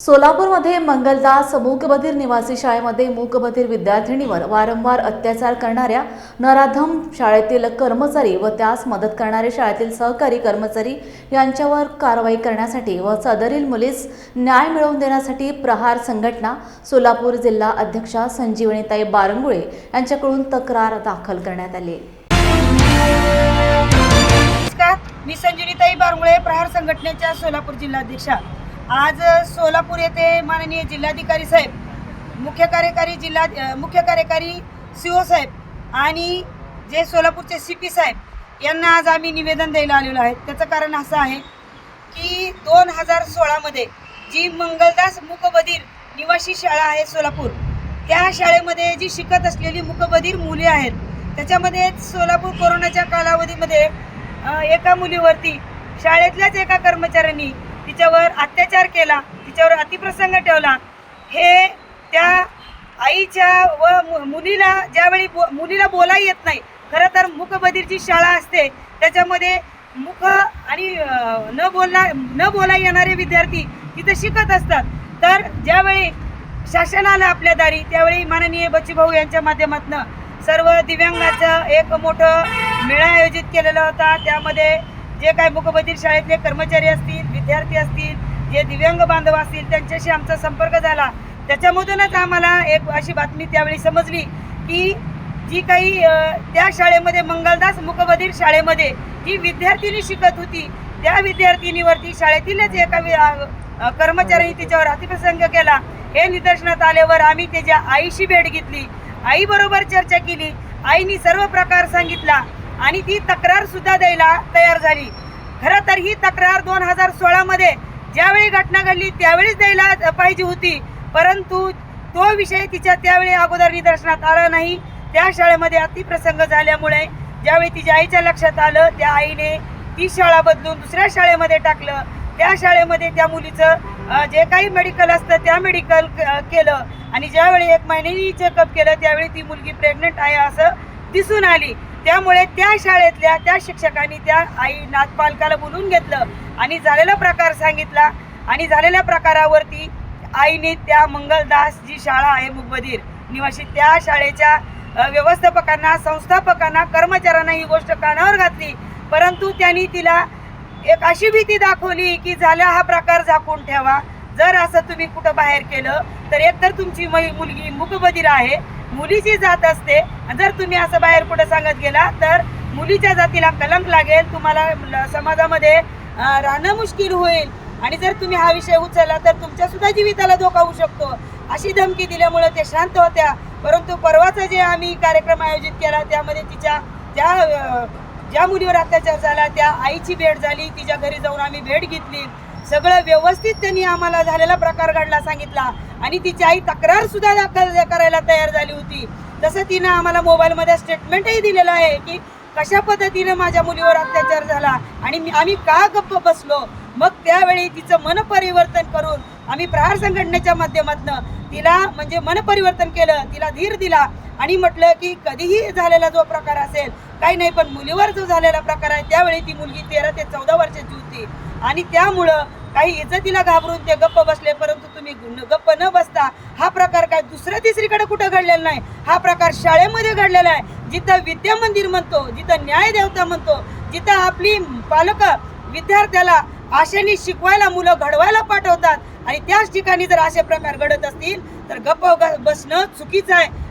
सोलापूरमध्ये मंगलदास मूकबधीर निवासी शाळेमध्ये मूकबधीर विद्यार्थिनीवर वारंवार अत्याचार करणाऱ्या नराधम शाळेतील कर्मचारी व त्यास मदत करणारे शाळेतील सहकारी कर्मचारी यांच्यावर कारवाई करण्यासाठी व सदरील मुलीस न्याय मिळवून देण्यासाठी प्रहार संघटना सोलापूर जिल्हा अध्यक्षा संजीवनीताई बारंगुळे यांच्याकडून तक्रार दाखल करण्यात आली. मी संजीवनीताई बारमुळे प्रहार संघटनेच्या सोलापूर जिल्हाध्यक्षा. आज सोलापूर येथे माननीय जिल्हाधिकारी साहेब मुख्य कार्यकारी जिल्हा मुख्य कार्यकारी सी ओ साहेब आणि जे सोलापूरचे सी पी साहेब यांना आज आम्ही निवेदन द्यायला आलेलो आहे. त्याचं कारण असं आहे की दोन हजार सोळामध्ये जी मंगलदास मुकबधीर निवासी शाळा आहे सोलापूर त्या शाळेमध्ये जी शिकत असलेली मुकबधीर मुले आहेत त्याच्यामध्ये सोलापूर कोरोनाच्या कालावधीमध्ये एका मुलीवरती शाळेतल्याच एका कर्मचाऱ्यांनी तिच्यावर अत्याचार केला तिच्यावर अतिप्रसंग ठेवला. हे त्या आईच्या व मु- मुलीला ज्यावेळी बो मुलीला बोला येत नाही खरं तर मूकबधीरची शाळा असते. त्याच्यामध्ये मुख आणि न बोलला न बोला येणारे विद्यार्थी तिथं शिकत असतात. तर ज्यावेळी शासन आलं आपल्या दारी त्यावेळी माननीय बच्चूभाऊ यांच्या माध्यमातून सर्व दिव्यांगाचं एक मोठं मेळा आयोजित केलेला होता. त्यामध्ये जे काय मुकबधीर शाळेतले कर्मचारी असतील विद्यार्थी असतील जे दिव्यांग बांधव असतील त्यांच्याशी आमचा संपर्क झाला. त्याच्यामधूनच आम्हाला एक अशी बातमी त्यावेळी समजली की जी काही त्या शाळेमध्ये मंगलदास मुकबधीर शाळेमध्ये जी विद्यार्थिनी शिकत होती त्या विद्यार्थिनीवरती शाळेतीलच एका वि- कर्मचाऱ्यांनी तिच्यावर अतिप्रसंग केला. हे निदर्शनात आल्यावर आम्ही त्याच्या आईशी भेट घेतली. आईबरोबर चर्चा केली. आईनी सर्व प्रकार सांगितला आणि ती तक्रार सुद्धा द्यायला तयार झाली. खरं तर ही तक्रार दोन हजार सोळामध्ये ज्यावेळी घटना घडली त्यावेळीच द्यायला पाहिजे होती. परंतु तो विषय तिच्या त्यावेळी अगोदर निदर्शनात आला नाही. त्या शाळेमध्ये अतिप्रसंग झाल्यामुळे ज्यावेळी तिच्या आईच्या लक्षात आलं त्या आईने ती शाळा बदलून दुसऱ्या शाळेमध्ये टाकलं. त्या शाळेमध्ये त्या मुलीचं जे काही मेडिकल असतं त्या मेडिकल केलं. आणि ज्यावेळी एक महिन्यानी चेकअप केलं त्यावेळी ती मुलगी प्रेग्नंट आहे असं दिसून आली. त्यामुळे त्या शाळेतल्या त्या शिक्षकांनी त्या आई नातपालकाला बोलून घेतलं आणि झालेला प्रकार सांगितला. आणि झालेल्या प्रकारावरती आईने त्या मंगलदास जी शाळा आहे मुकबधीर निवासी त्या शाळेच्या व्यवस्थापकांना संस्थापकांना कर्मचाऱ्यांना ही गोष्ट कानावर घातली. परंतु त्यांनी तिला एक अशी भीती दाखवली की झाला हा प्रकार झाकून ठेवा. जर असं तुम्ही कुठं बाहेर केलं तर एकतर तुमची मुलगी मूकबधीर आहे मुलीची जात असते. जर तुम्ही असं बाहेर कुठं सांगत गेला तर मुलीच्या जातीला कलंक लागेल. तुम्हाला समाजामध्ये राहणं मुश्किल होईल. आणि जर तुम्ही हा विषय उचलला तर तुमच्या सुद्धा जीविताला धोका होऊ शकतो. अशी धमकी दिल्यामुळे ते शांत होत्या. परंतु परवाचा जे आम्ही कार्यक्रम आयोजित केला त्यामध्ये तिच्या ज्या ज्या मुलीवर अत्याचार झाला त्या आईची भेट झाली. तिच्या घरी जाऊन आम्ही भेट घेतली. सगळं व्यवस्थित त्यांनी आम्हाला झालेला प्रकार घडला सांगितला. आणि तिची आई तक्रार सुद्धा दाखल करायला तयार झाली होती. तसं तिनं आम्हाला मोबाईलमध्ये स्टेटमेंटही दिलेलं आहे की कशा पद्धतीनं माझ्या मुलीवर अत्याचार झाला आणि मी- आम्ही का गप्प बसलो? मग त्यावेळी तिचं मनपरिवर्तन करून आम्ही प्रहार संघटनेच्या माध्यमातून तिला म्हणजे मनपरिवर्तन केलं तिला धीर दिला आणि म्हटलं की कधीही झालेला जो प्रकार असेल काही नाही पण मुलीवर जो झालेला प्रकार आहे त्यावेळी ती मुलगी तेरा ते चौदा वर्षाची होती. आणि त्यामुळं काही इज्जतीला घाबरून ते गप्प बसले परंतु तुम्ही गप्प न बसता हा प्रकार काय दुसऱ्या तिसरीकडे कुठं घडलेला नाही हा प्रकार शाळेमध्ये घडलेला आहे. जिथं विद्या मंदिर म्हणतो जिथं न्याय देवता म्हणतो जिथं आपली पालक विद्यार्थ्याला आशेने शिकवायला मुलं घडवायला पाठवतात. आणि त्याच ठिकाणी जर असे प्रकार घडत असतील तर गप्प बसणं चुकीचं आहे.